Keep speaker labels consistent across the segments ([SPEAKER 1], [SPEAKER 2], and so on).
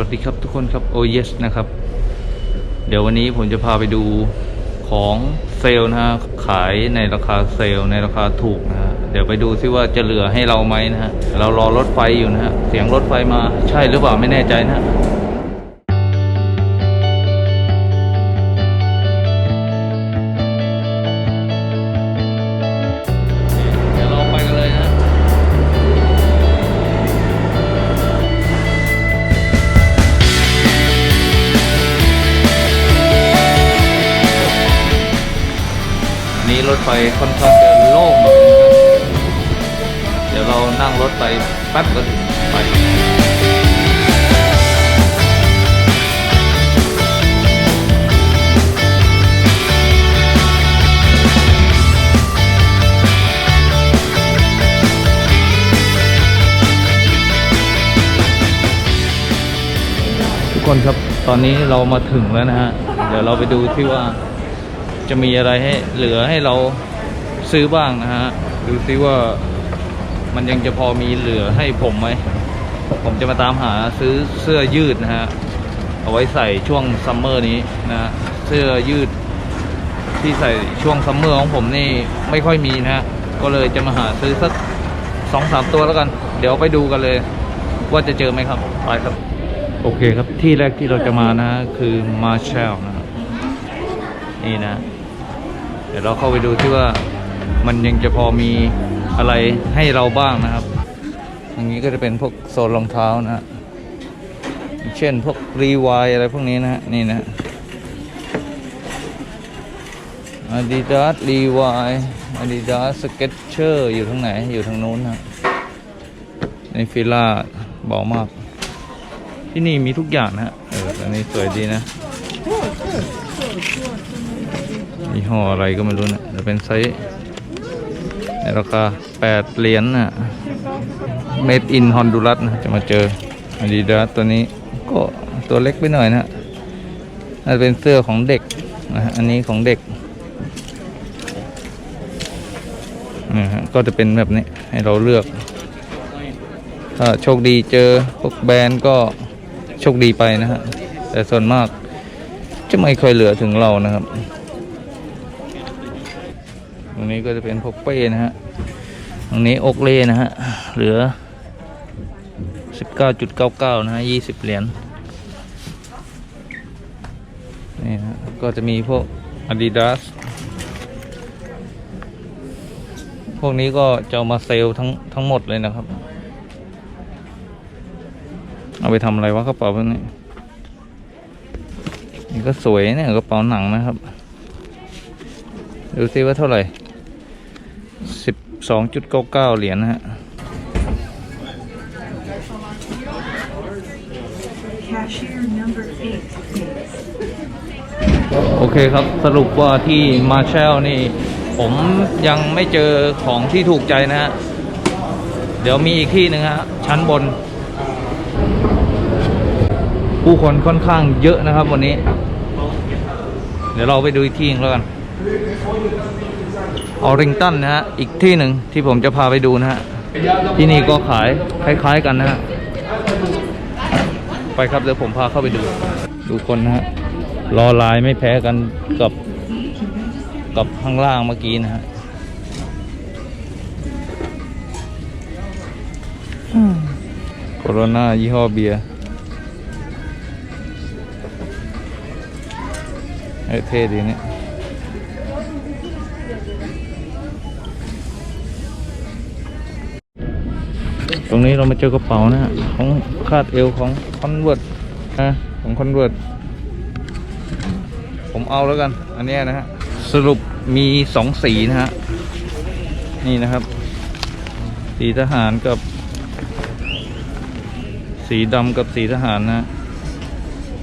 [SPEAKER 1] วัสดีครับทุกคนครับโอเยสนะครับ เดี๋ยววันนี้ผมจะพาไปดูของเซลนะฮะขายในราคาเซลในราคาถูกนะฮะเดี๋ยวไปดูซิว่าจะเหลือให้เราไหมนะฮะเรารอรถไฟอยู่นะฮะเสียงรถไฟมาใช่หรือเปล่าไม่แน่ใจนะฮะ ไฟค่อนข้างจะโล่งหน่อยนะครับเดี๋ยวเรานั่งรถไปแป๊บก็ถึงไปทุกคนครับ ตอนนี้เรามาถึงแล้วนะฮะ เดี๋ยวเราไปดูที่ว่า จะมีอะไรให้เหลือให้เราซื้อบ้างนะฮะ ดูซิว่ามันยังจะพอมีเหลือให้ผมไหม ผมจะมาตามหาซื้อเสื้อยืดนะฮะ เอาไว้ใส่ช่วงซัมเมอร์นี้นะเสื้อยืดที่ใส่ช่วงซัมเมอร์ของผมนี่ไม่ค่อยมีนะฮะ ก็เลยจะมาหาซื้อสักสองสามตัวแล้วกัน เดี๋ยวไปดูกันเลย ว่าจะเจอไหมครับ ไปครับ โอเคครับที่แรกที่เราจะมานะ คือมาเชลนะครับนี่นะ ดี๋ยวเราเข้าไปดูที่ว่ามันยังจะพอมีอะไรให้เราบ้างนะครับอย่างนี้ก็จะเป็นพวกโซนรองเท้านะฮะเช่นพวกรีวายอะไรพวกนี้นะฮะนี่นะอาดิดาสรีวายอาดิดาสสเก็ตเชอร์อยู่ทางไหนอยู่ทางนู้นนะในฟิล่าบอกมาก ที่นี่มีทุกอย่างนะฮะเอออันนี้สวยดีนะ ยี่ห้ออะไรก็ไม่รู้นะจะเป็นไซส์ในราคา8เหรียญนะ Made in Honduras นะจะมาเจอ Adidas ตัวนี้ก็ตัวเล็กไปหน่อยนะฮะน่าจะเป็นเสื้อของเด็กนะฮะอันนี้ของเด็กนะฮะก็จะเป็นแบบนี้ให้เราเลือกถ้าโชคดีเจอพวกแบรนด์ก็โชคดีไปนะฮะแต่ส่วนมากจะไม่ค่อยเหลือถึงเรานะครับ รงนี้ก็จะเป็นพวกเป้นะฮะตรงนี้อกเล่นะฮะเหลือ 19.99 นะฮะ 20 เหรียญนี่นะฮะก็จะมีพวก Adidas พวกนี้ก็จะามาเซลทั้งทั้งหมดเลยนะครับ เอาไปทำอะไรวะกระเป๋าพวกนี้นี่ก็สวยเนี่ยกระเป๋าหนังนะครับ ดูซิว่าเท่าไหร่ สองจุดเก้าเก้าเหรียญนะฮะโอเคครับสรุปว่าที่มาเชลนี่ ผมยังไม่เจอของที่ถูกใจนะฮะ เดี๋ยวมีอีกที่หนึ่งฮะ ชั้นบน ผู้คนค่อนข้างเยอะนะครับวันนี้ เดี๋ยวเราไปดูอีกที่หนึงแล้วกัน ออริงตันนะฮะ อีกที่หนึ่งที่ผมจะพาไปดูนะฮะ ที่นี่ก็ขายคล้ายๆกันนะฮะ ไปครับเดี๋ยวผมพาเข้าไปดู ดูคนนะฮะ รอลายไม่แพ้กันกับกับข้างล่างเมื่อกี้นะฮะโคโรนายี่ห้อเบียร์เอ้เท่ดีเนี่ย รงนี้เรามาเจอกระเป๋านะฮะของคาดเอวของคอนเวิร์ตนะของคอนเวิร์ตผมเอาแล้วกัน อันนี้นะฮะ สรุปมีสองสีนะฮะ นี่นะครับ สีทหารกับ สีดำกับสีทหารนะฮะ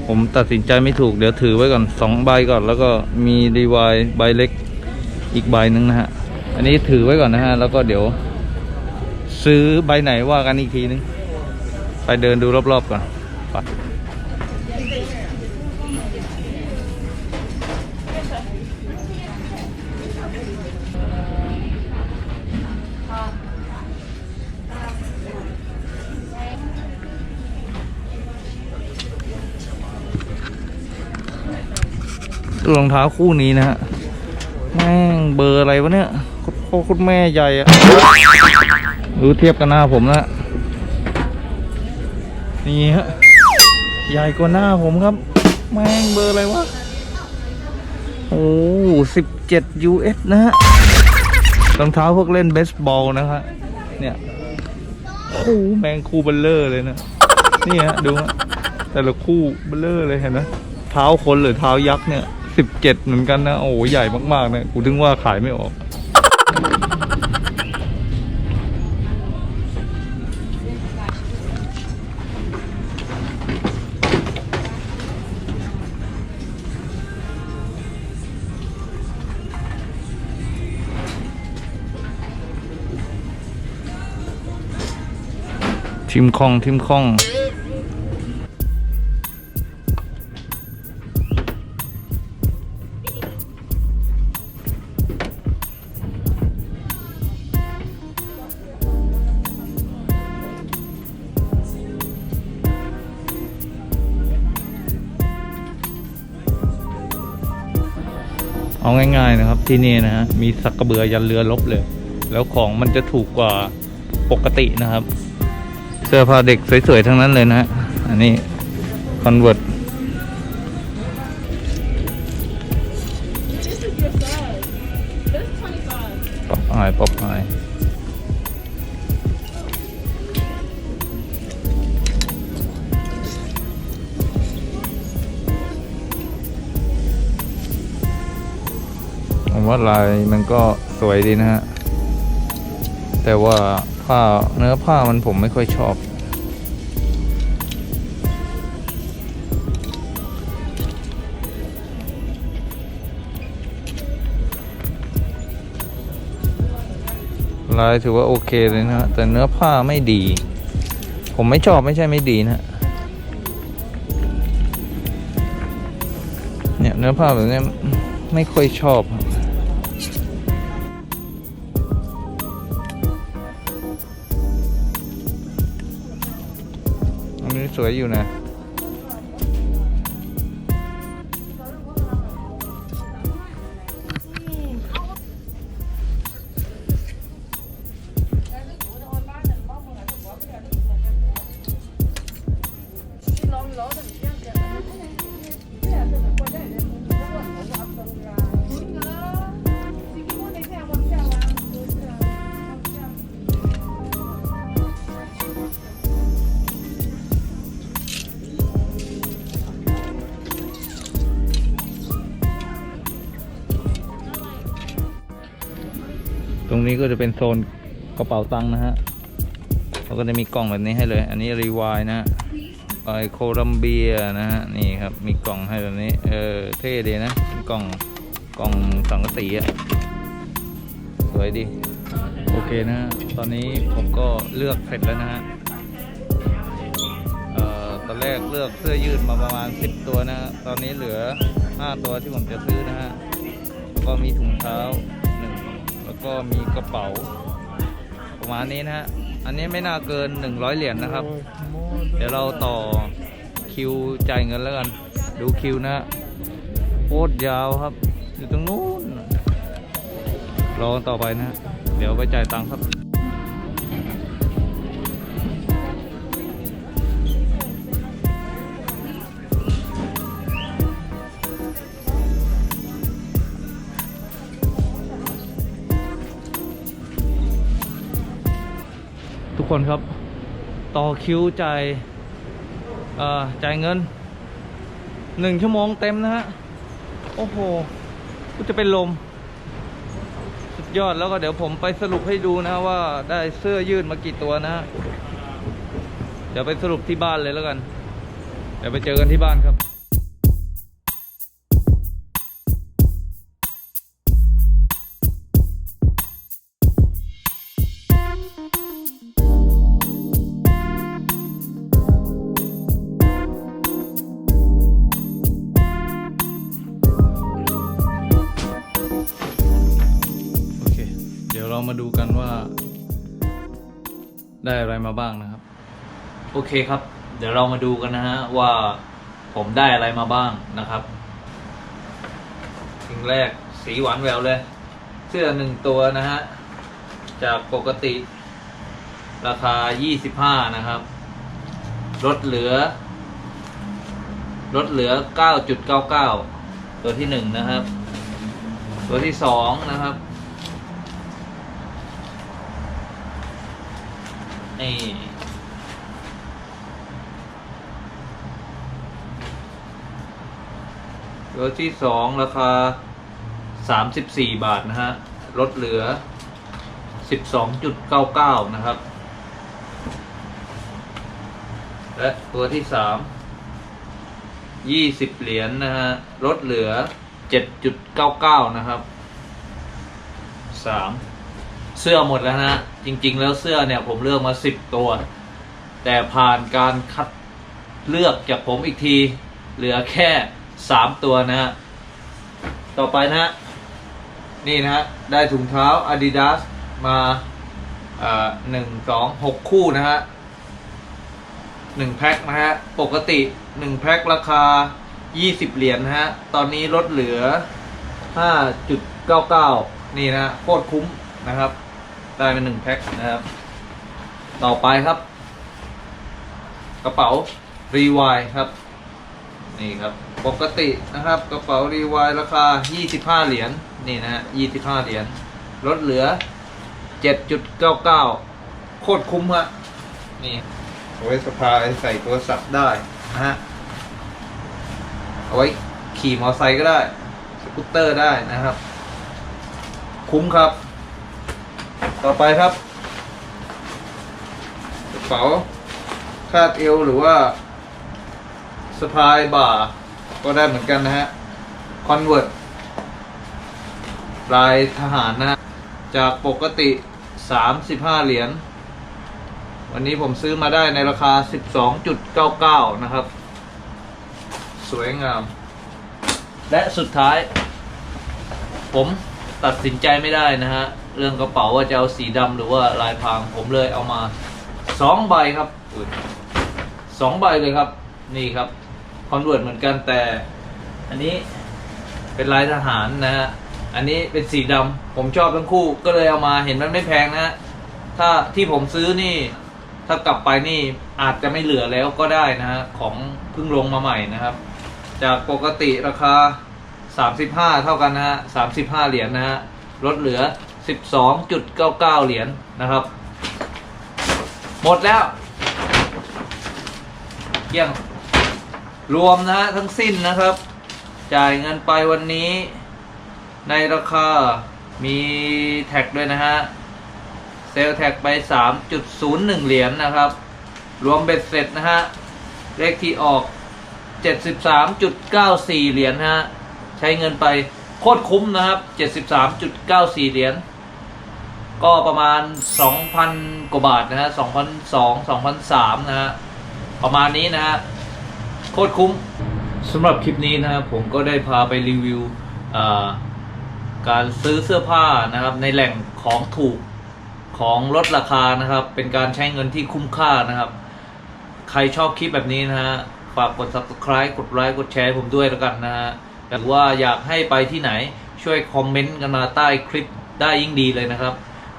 [SPEAKER 1] ผมตัดสินใจไม่ถูก เดี๋ยวถือไว้ก่อนสองใบก่อน แล้วก็มีรีวายใบเล็กอีกใบหนึ่งนะฮะ อันนี้ถือไว้ก่อนนะฮะ แล้วก็เดี๋ยว ซื้อใบไหนว่ากันอีกทีนึง ไปเดินดูรอบๆก่อนไปรองเท้าคู่นี้นะฮะ แม่งเบอร์อะไรวะเนี่ยโคตรแม่ใหญ่อะ ดูเทียบกับหน้าผมนะนี่ฮะใหญ่กว่าหน้าผมครับ แม่งเบอร์อะไรวะ โอ้สิบเจ็ด US นะฮะรองเท้าพวกเล่นเบสบอลนะฮะเนี่ยโอ้แมงคู่เบลเลอร์เลยนะนี่ฮะดูฮะแต่ละคู่เบลเลอร์เลยเห็นไหมเท้าคนหรือเท้ายักษ์เนี่ยสิบเจ็ดเหมือนกันนะ โอ้ใหญ่มากๆเนี่ยกูถึงว่าขายไม่ออก ทิมคองทิมคองเอาง่ายๆนะครับที่นี่นะฮะมีสักกระเบือยันเรือลบเลย แล้วของมันจะถูกกว่าปกตินะครับ สื้อผ้าเด็กสวยๆ ทั้งนั้นเลยนะฮะ อันนี้คอนเวิร์ตป๊อปอายป๊อปอายผมว่าลายมันก็สวยดีนะฮะ แต่ว่า ผ้าเนื้อผ้ามันผมไม่ค่อยชอบ ลายถือว่าโอเคเลยนะฮะแต่เนื้อผ้าไม่ดี ผมไม่ชอบไม่ใช่ไม่ดีนะฮะเนี่ยเนื้อผ้าแบบนี้ไม่ค่อยชอบครับ อันนี้ นี้ก็จะเป็นโซนกระเป๋าตังค์นะฮะเขาก็จะมีกล่องแบบนี้ให้เลย อันนี้รีวายนะไอโคลัมเบียนะฮะนี่ครับมีกล่องให้แบบนี้เออเท่ดีนะกล่องกล่องสังกะสีอะสวยดีโอเคนะฮะตอนนี้ผมก็เลือกเสร็จแล้วนะฮะเอ่อตอนแรกเลือกเสื้อยืดมาประมาณ 10 ตัวนะตอนนี้เหลือ 5 ตัวที่ผมจะซื้อนะฮะก็มีถุงเท้า ก็มีกระเป๋า ประมาณนี้นะฮะ อันนี้ไม่น่าเกิน 100 เหรียญนะครับ เดี๋ยวเราต่อคิวจ่ายเงินแล้วกัน ดูคิวนะฮะโคตรยาวครับ อยู่ตรงนู้นรอต่อไปนะฮะเดี๋ยวไปจ่ายตังค์ครับ คนครับ ต่อคิวจ่ายเอ่อจ่ายเงินหนึ่งชั่วโมงเต็มนะฮะ โอ้โหกูจะเป็นลม สุดยอดแล้วก็เดี๋ยวผมไปสรุปให้ดูนะว่าได้เสื้อยืดมากี่ตัวนะฮะ เดี๋ยวไปสรุปที่บ้านเลยแล้วกัน เดี๋ยวไปเจอกันที่บ้านครับ มาบ้างนะครับ โอเคครับ เดี๋ยวเรามาดูกันนะฮะว่าผมได้อะไรมาบ้างนะครับงแรกสีหวานแววเลย เสื้อหนึ่งตัวนะฮะ จากปกติ ราคา 25 นะครับ ลดเหลือ ลดเหลือ 9.99 ตัวที่หนึ่งนะครับ ตัวที่สองนะครับ นี่ตัวที่สองราคา34บสี่บาทนะฮะลดเหลือ12.99นะครับ และตัวที่สามยี่สิบเหรียญนะฮะลดเหลือเจ็ดจุดเก้าเก้านะครับสาม เสื้อหมดแล้วนะจริง ๆ แล้วเสื้อเนี่ยผมเลือกมาสิบตัว แต่ผ่านการคัดเลือกจากผมอีกที เหลือแค่สามตัวนะฮะต่อไปนะฮะนี่นะฮะได้ถุงเท้า Adidas มาหนึ่งสองหกคู่นะฮะหนึ่งแพ็คนะฮะ ปกติหนึ่งแพ็คราคา20เหรียญนะฮะ ตอนนี้ลดเหลือ5.99นี่นะโคตรคุ้ม นะครับ ได้เป็นหนึ่งแพ็คนะครับ ต่อไปครับ กระเป๋ารีวายครับ นี่ครับ ปกตินะครับ กระเป๋ารีวายราคา 25 เหรียญนี่นะฮะ25 เหรียญลดเหลือ 7.99 โคตรคุ้มฮะนี่เอาไว้สะพายใส่โทรศัพท์ได้นะฮะเอาไว้ขี่มอเตอร์ไซค์ก็ได้ สกูตเตอร์ได้นะครับ คุ้มครับ ต่อไปครับกระเป๋าคาดเอวหรือว่าสะพายบ่าก็ได้เหมือนกันนะฮะคอนเวิร์ตลายทหารนะจากปกติ 35 เหรียญวันนี้ผมซื้อมาได้ในราคา 12.99 นะครับ สวยงาม และสุดท้าย ผมตัดสินใจไม่ได้นะฮะ เรื่องกระเป๋าว่าจะเอาสีดำหรือว่าลายพรางผมเลยเอามาสองใบครับสองใบเลยครับ นี่ครับคอนเวิร์ตเหมือนกันแต่ อันนี้เป็นลายทหารนะฮะอันนี้เป็นสีดำผมชอบทั้งคู่ก็เลยเอามาเห็นมันไม่แพงนะฮะถ้าที่ผมซื้อนี่ ถ้ากลับไปนี่อาจจะไม่เหลือแล้วก็ได้นะฮะของเพิ่งลงมาใหม่นะครับ จากปกติราคา 35 เท่ากันนะฮะ35 เหรียญนะฮะลดเหลือ 12.99 เหรียญนะครับ หมดแล้วเกลี้ยงรวมนะฮะทั้งสิ้นนะครับ จ่ายเงินไปวันนี้ ในราคามีแท็กด้วยนะฮะ เซลแท็กไป 3.01 เหรียญนะครับ รวมเบ็ดเสร็จนะฮะ เลขที่ออก 73.94 เหรียญฮะ ใช้เงินไปโคตรคุ้มนะครับ 73.94 เหรียญ ก็ประมาณ 2,000 กว่าบาทนะฮะ2,200 2,003นะฮะ ประมาณนี้นะฮะ โคตรคุ้มสำหรับคลิปนี้นะครับผมก็ได้พาไปรีวิวการซื้อเสื้อผ้านะครับ ในแหล่งของถูกของลดราคานะครับ เป็นการใช้เงินที่คุ้มค่านะครับ ใครชอบคลิปแบบนี้นะฮะ ฝากกด subscribe กดไลค์กดแชร์ผมด้วยแล้วกันนะฮะหรือว่าอยากให้ไปที่ไหนช่วยคอมเมนต์กันมาใต้คลิปได้ยิ่งดีเลยนะครับ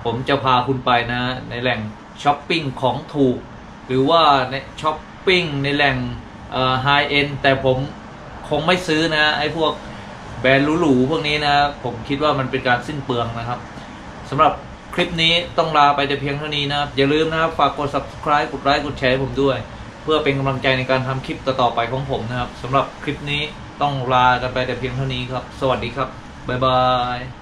[SPEAKER 1] ผมจะพาคุณไปนะในแหล่งช้อปปิ้งของถูก หรือว่าในช้อปปิ้งในแหล่งไฮเอ็นแต่ผมคงไม่ซื้อนะไอ้พวกแบรนด์หรูๆพวกนี้นะ ผมคิดว่ามันเป็นการสิ้นเปลืองนะครับสำหรับคลิปนี้ต้องลาไปแต่เพียงเท่านี้นะครับ อย่าลืมนะครับฝากกด subscribe กดไลค์กดแชร์ให้ผมด้วย เพื่อเป็นกำลังใจในการทำคลิปต่อๆไปของผมนะครับสำหรับคลิปนี้ต้องลากันไปแต่เพียงเท่านี้ครับ สวัสดีครับบ๊ายบาย